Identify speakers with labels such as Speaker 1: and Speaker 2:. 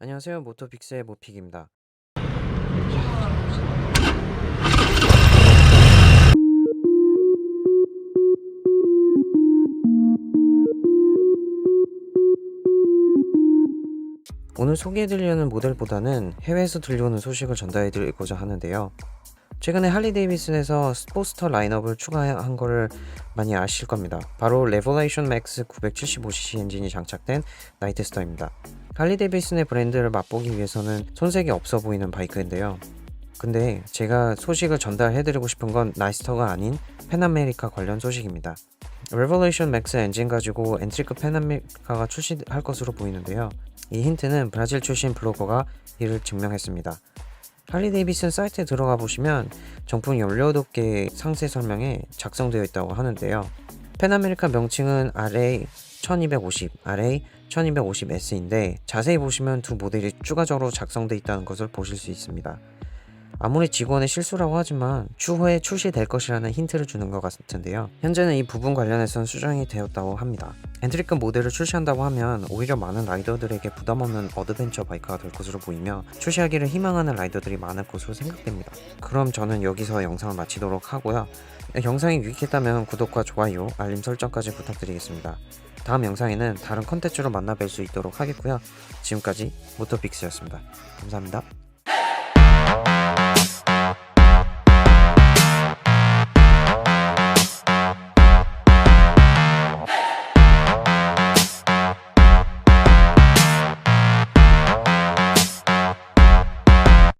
Speaker 1: 안녕하세요. 모토픽스의 모픽입니다. 오늘 소개해드리려는 모델보다는 해외에서 들려오는 소식을 전달해드리고자 하는데요. 최근에 할리 데이비슨에서 스포스터 라인업을 추가한 거를 많이 아실 겁니다. 바로 레볼레이션 맥스 975cc 엔진이 장착된 나이트스터입니다. 할리 데이비슨의 브랜드를 맛보기 위해서는 손색이 없어 보이는 바이크인데요. 근데 제가 소식을 전달해드리고 싶은 건 나이스터가 아닌 펜아메리카 관련 소식입니다. 레볼레이션 맥스 엔진 가지고 엔트리급 펜아메리카가 출시할 것으로 보이는데요. 이 힌트는 브라질 출신 블로거가 이를 증명했습니다. 할리 데이비슨 사이트에 들어가 보시면 정품 18개 상세 설명에 작성되어 있다고 하는데요. 펜아메리카 명칭은 RA 1250, RA 1250S인데 자세히 보시면 두 모델이 추가적으로 작성되어 있다는 것을 보실 수 있습니다. 아무리 직원의 실수라고 하지만 추후에 출시될 것이라는 힌트를 주는 것 같은데요. 현재는 이 부분 관련해서는 수정이 되었다고 합니다. 엔트리급 모델을 출시한다고 하면 오히려 많은 라이더들에게 부담 없는 어드벤처 바이크가 될 것으로 보이며 출시하기를 희망하는 라이더들이 많을 것으로 생각됩니다. 그럼 저는 여기서 영상을 마치도록 하고요. 영상이 유익했다면 구독과 좋아요, 알림 설정까지 부탁드리겠습니다. 다음 영상에는 다른 컨텐츠로 만나 뵐 수 있도록 하겠고요. 지금까지 모토픽스였습니다. 감사합니다.